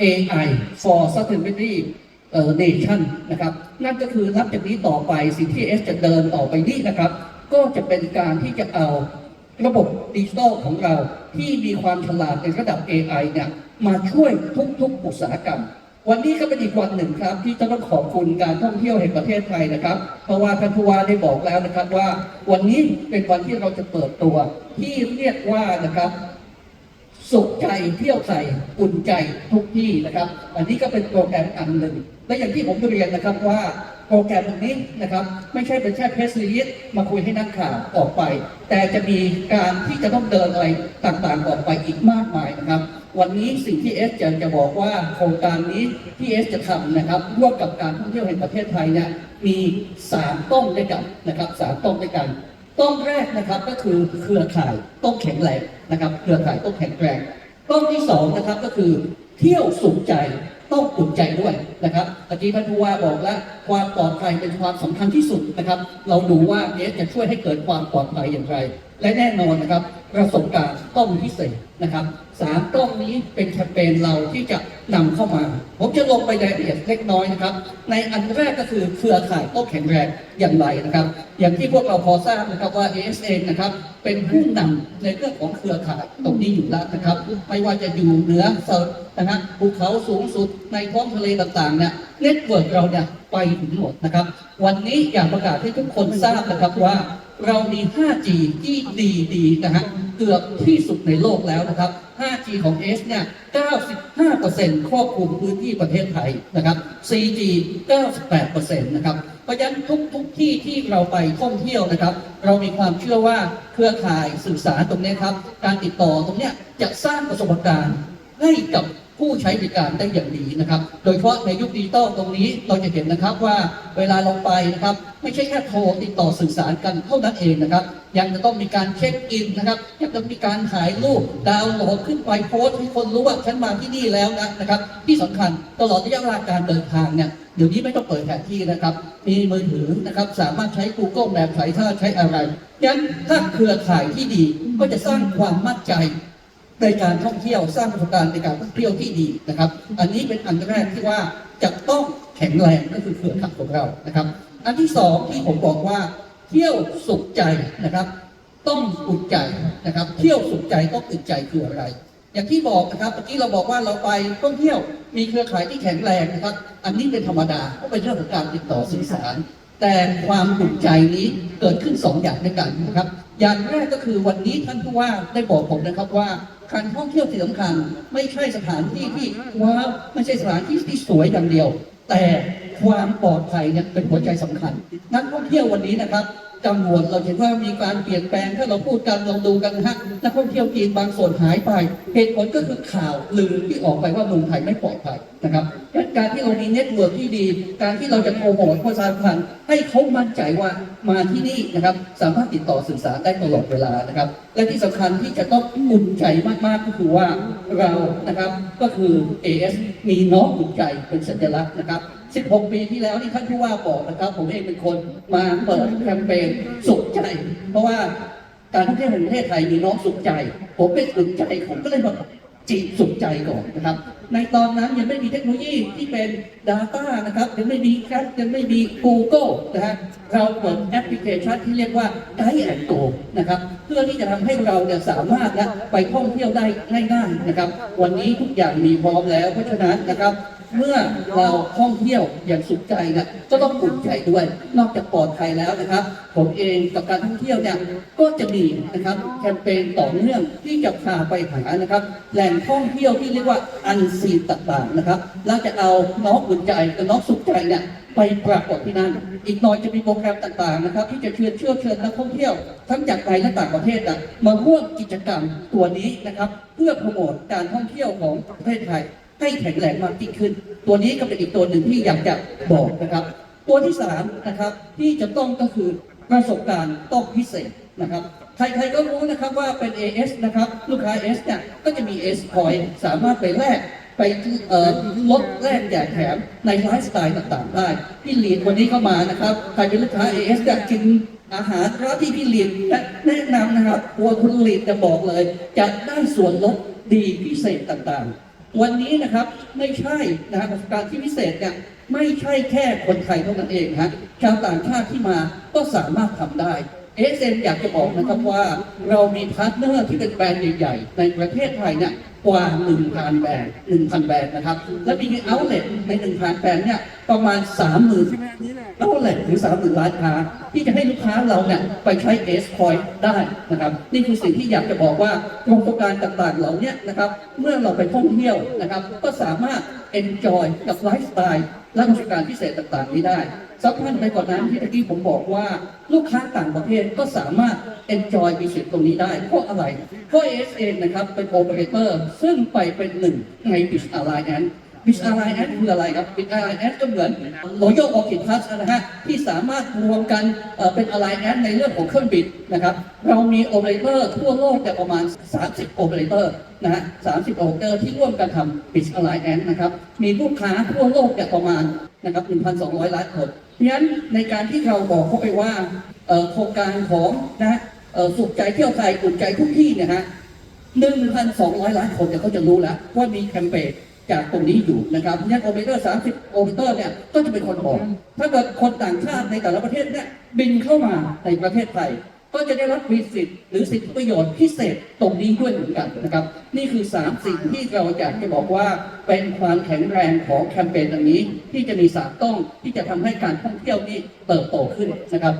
AI for Sustainability Nation นะครับ นั่นก็คือนับจากนี้ต่อไปสิ่งที่ S จะเดินต่อไปนี้นะครับ ก็จะเป็นการที่จะเอาระบบดิจิทัลของเราที่มีความฉลาดในระดับ AI เนี่ยมาช่วยทุกๆ อุตสาหกรรม วันนี้ก็เป็นอีกวันหนึ่งครับ ที่จะต้องขอบคุณการท่องเที่ยวแห่งประเทศไทยนะครับ เพราะว่าท่านผู้ว่าได้บอกแล้วนะครับว่า วันนี้เป็นวันที่เราจะเปิดตัวที่เรียกว่านะครับ สุขใจเที่ยวใจอุ่นใจทุกที่นะครับ อันนี้ก็เป็นโปรแกรมอันหนึ่งและอย่างที่ผมเรียนนะครับว่าโปรแกรมตรงนี้นะครับไม่ใช่เป็นแค่เพสซีรีสมาคุยให้นักข่าวออกไป แต่จะมีการที่จะต้องเดินอะไรต่างๆออกไปอีกมากมายนะครับ วันนี้สิ่งที่เอสจะจะบอกว่าโครงการนี้ที่เอสจะทำนะครับร่วมกับการท่องเที่ยวแห่งประเทศไทยเนี่ยมีสามต้นด้วยกันนะครับสามต้นด้วยกัน ต้นแรกนะครับก็คือเครือข่ายต้องแข็งแรงนะครับ เครือข่ายต้องแข็งแรงต้นที่สองนะครับก็คือเที่ยวสุขใจต้องอุ่นใจด้วยนะครับตะกี้ท่านผู้ว่าบอกแล้วความปลอดภัยเป็นความสำคัญที่สุดนะครับ เราดูว่าเนี้ยจะช่วยให้เกิดความปลอดภัยอย่างไร และแน่นอนนะครับประสบการณ์ต้องพิเศษนะครับสามกล้องนี้เป็นแคมเปญเราที่จะนำเข้ามา ผมจะลงไปรายละเอียดเล็กน้อยนะครับ ในอันแรกก็คือเครือข่ายต้องแข็งแรงอย่างไรนะครับ อย่างที่พวกเราพอทราบนะครับว่า ASN นะครับเป็นผู้นำในเรื่องของเครือข่ายตรงนี้อยู่แล้วนะครับไม่ว่าจะอยู่เหนือเซิร์นะฮะภูเขาสูงสุดในท้องทะเลต่างๆเนี่ยเน็ตเวิร์กเราเนี่ยไปถึงหมดนะครับ วันนี้อยากประกาศให้ทุกคนทราบนะครับว่า เรามี 5G ที่ดีดีนะฮะเกือบที่สุดในโลกแล้วนะครับ 5G ของ S เนี่ย 95%ครอบคลุมพื้นที่ประเทศไทยนะครับ 4G 98%นะครับ เพราะฉะนั้นทุกทุกที่ที่เราไปท่องเที่ยวนะครับ เรามีความเชื่อว่าเครือข่ายสื่อสารตรงเนี้ยครับ การติดต่อตรงเนี้ยจะสร้างประสบการณ์ให้กับ ผู้ใช้บริการได้อย่างดีนะครับ โดยเฉพาะในยุคดิจิตอลตรงนี้เราจะเห็นนะครับว่าเวลาเราไปนะครับ ไม่ใช่แค่โทรติดต่อสื่อสารกันเท่านั้นเองนะครับ ยังจะต้องมีการเช็คอินนะครับยังต้องมีการถ่ายรูปดาวน์โหลดขึ้นไปโพสต์ให้คนรู้ว่าฉันมาที่นี่แล้วนะนะครับ ที่สำคัญตลอดระยะเวลาการเดินทางเนี่ยเดี๋ยวนี้ไม่ต้องเปิดแผนที่นะครับ มีมือถือนะครับ สามารถใช้ Google Map ใช้ท่าใช้อะไรงั้นถ้าเครือข่ายที่ดีก็จะสร้างความมั่นใจ ในการท่องเที่ยวสร้างประสบการณ์ในการท่องเที่ยวที่ดีนะครับ อันนี้เป็นอันแรกที่ว่าจะต้องแข็งแรงก็คือเครือข่ายของเรานะครับ อันที่สองที่ผมบอกว่า เที่ยวสุขใจนะครับ ต้องอุ่นใจนะครับ เที่ยวสุขใจต้องอุ่นใจคืออะไร อย่างที่บอกนะครับเมื่อกี้เราบอกว่าเราไปท่องเที่ยวมีเครือข่ายที่แข็งแรงนะครับ อันนี้เป็นธรรมดาก็เป็นเรื่องของการติดต่อสื่อสาร แต่ความอุ่นใจนี้เกิดขึ้นสองอย่างด้วยกันนะครับ อย่างแรกก็คือวันนี้ท่านผู้ว่าได้บอกผมนะครับว่า การท่องเที่ยวที่สำคัญ ไม่ใช่สถานที่ที่ว้าวไม่ใช่สถานที่ที่สวยอย่างเดียว แต่ความปลอดภัยเนี่ยเป็นหัวใจสำคัญ นักท่องเที่ยววันนี้นะครับ จำนวนเราเห็นว่ามีการเปลี่ยนแปลงถ้าเราพูดกันลองดูกันฮะนักท่องเที่ยวจีนบางส่วนหายไปเหตุผลก็คือข่าวลือที่ออกไปว่าเมืองไทยไม่ปลอดภัยนะครับการที่เรามีเน็ตเวิร์กที่ดี การที่เราจะโปรโมทประชาสัมพันธ์ให้เขามั่นใจว่ามาที่นี่นะครับสามารถติดต่อสื่อสารได้ตลอดเวลานะครับ และที่สำคัญที่จะต้องอุ่นใจมากๆก็คือว่าเรานะครับก็คือ AS มีน้องอุ่นใจเป็นสัญลักษณ์นะครับ 16 ปีที่แล้วที่ท่านผู้ว่าบอกนะครับ ผมเองเป็นคนมาเปิดแคมเปญสุขใจ เพราะว่าการท่องเที่ยวแห่งประเทศไทยมีน้องสุขใจ ผมเป็นสุขใจผมก็เลยมาจีบสุขใจก่อนนะครับ ในตอนนั้นยังไม่มีเทคโนโลยีที่เป็น Data นะครับยังไม่มีแคปยังไม่มี Google นะฮะเราเปิดแอปพลิเคชันที่เรียกว่า Guide and Go นะครับเพื่อที่จะทำให้เราเนี่ยสามารถนะไปท่องเที่ยวได้ง่ายๆนะครับ วันนี้ทุกอย่างมีพร้อมแล้วเพราะฉะนั้นนะครับ เมื่อเราท่องเที่ยวอย่างสุขใจนะก็ต้องอุ่นใจด้วย นอกจากปลอดภัยแล้วนะครับ ผมเองกับการท่องเที่ยวเนี่ยก็จะมีนะครับแคมเปญต่อเนื่องที่จะพาไปหานะครับ แหล่งท่องเที่ยวที่เรียกว่าอันซีนต่างๆนะครับแล้วจะเอาน้องอุ่นใจกับน้องสุขใจเนี่ยไปปรากฏที่นั่น อีกหน่อยจะมีโปรแกรมต่างๆนะครับ ที่จะเชิญเชื่อเชิญนักท่องเที่ยว ทั้งจากไทยและต่างประเทศนะมาร่วมกิจกรรมตัวนี้นะครับ เพื่อโปรโมทการท่องเที่ยวของประเทศไทย ให้แข็งแรงมากยิ่งขึ้น ตัวนี้ก็เป็นอีกตัวหนึ่งที่อยากจะบอกนะครับ ตัวที่สามนะครับที่จะต้องก็คือประสบการณ์ต้องพิเศษนะครับใครๆก็รู้นะครับว่าเป็น AS นะครับลูกค้า S เนี่ยก็จะมี S point สามารถไปแลกไปเลดแลกแจกแถมในไลฟ์สไตล์ต่างๆได้ พี่ลีดวันนี้เข้ามานะครับใครเป็นลูกค้า AS อยากกินอาหารร้านที่พี่ลีดแนะนำนะครับตัวคุณลีดจะบอกเลย จะได้ส่วนลดดีพิเศษต่างๆ วันนี้นะครับไม่ใช่นะฮะประสบการณ์ที่พิเศษเนี่ยไม่ใช่แค่คนไทยเท่านั้นเองฮะชาวต่างชาติที่มาก็สามารถทำได้ เอสเอ็อยากจะบอกนะครับว่าเรามีพาร์ทเนอร์ที่เป็นแบรนด์ใหญ่ ๆ ในประเทศไทยเนี่ยกว่า 1,000 แบรนด์ 1,000 แบรนด์นะครับ และมีเอาเล t ใน 1,000 แบรนด์เนี่ยประมาณ 30,000เอาเล t หรือ 30,000ร้านค้า ที่จะให้ลูกค้าเราเนี่ยไปใช้เอสพอยต์ได้นะครับ นี่คือสิ่งที่อยากจะบอกว่าโครงการต่างๆเหล่านี้นะครับ เมื่อเราไปท่องเที่ยวนะครับ ก็สามารถ enjoy กับไลฟ์สไตล์และประสบการพิเศษต่างๆนี้ได้ สำคัญไปกว่านั้นที่ตะกี้ผมบอกว่าลูกค้าต่างประเทศก็สามารถ enjoy วิสิตตรงนี้ได้ เพราะอะไร เพราะ AS เองนะครับ เป็นโอเปอเรเตอร์ซึ่งไปเป็นหนึ่งใน Biz Alliance Biz Alliance คืออะไรครับ Biz Alliance ก็เหมือน Royal Orchid Plus นะฮะที่สามารถรวมกันเอ่อเป็น Alliance ในเรื่องของเครื่องบินนะครับเรามีโอเปอเรเตอร์ทั่วโลกเนี่ประมาณ 30 โอเปอเรเตอร์นะฮะ30โอเปอเรเตอร์ที่ร่วมกันทำ Biz Alliance นะครับมีลูกค้าทั่วโลกเนี่ประมาณนะครับ1,200 ล้านคน เพราะฉะนั้นในการที่เราบอกเขาไปว่าโครงการของนะฮะสุขใจเที่ยวไทยอุ่นใจทุกที่เนี่ยฮะ1,200ล้านคนเนี่ยเขาจะรู้แล้วว่ามีแคมเปญจากตรงนี้อยู่นะครับเนี่ยโอเปเตอร์สามสิบโอเรเตอร์เนี่ยก็จะเป็นคนบอก ถ้าเกิดคนต่างชาติในแต่ละประเทศเนี่ยบินเข้ามาในประเทศไทย ก็จะได้รับมีสิทธิ์หรือสิทธิประโยชน์พิเศษตรงนี้ด้วยเหมือนกันนะครับ นี่คือ 3 สิ่งที่เราอยากจะบอกว่าเป็นความแข็งแรงของแคมเปญตรงนี้ ที่จะมีสามต้องที่จะทำให้การท่องเที่ยวนี้เติบโตขึ้นนะครับ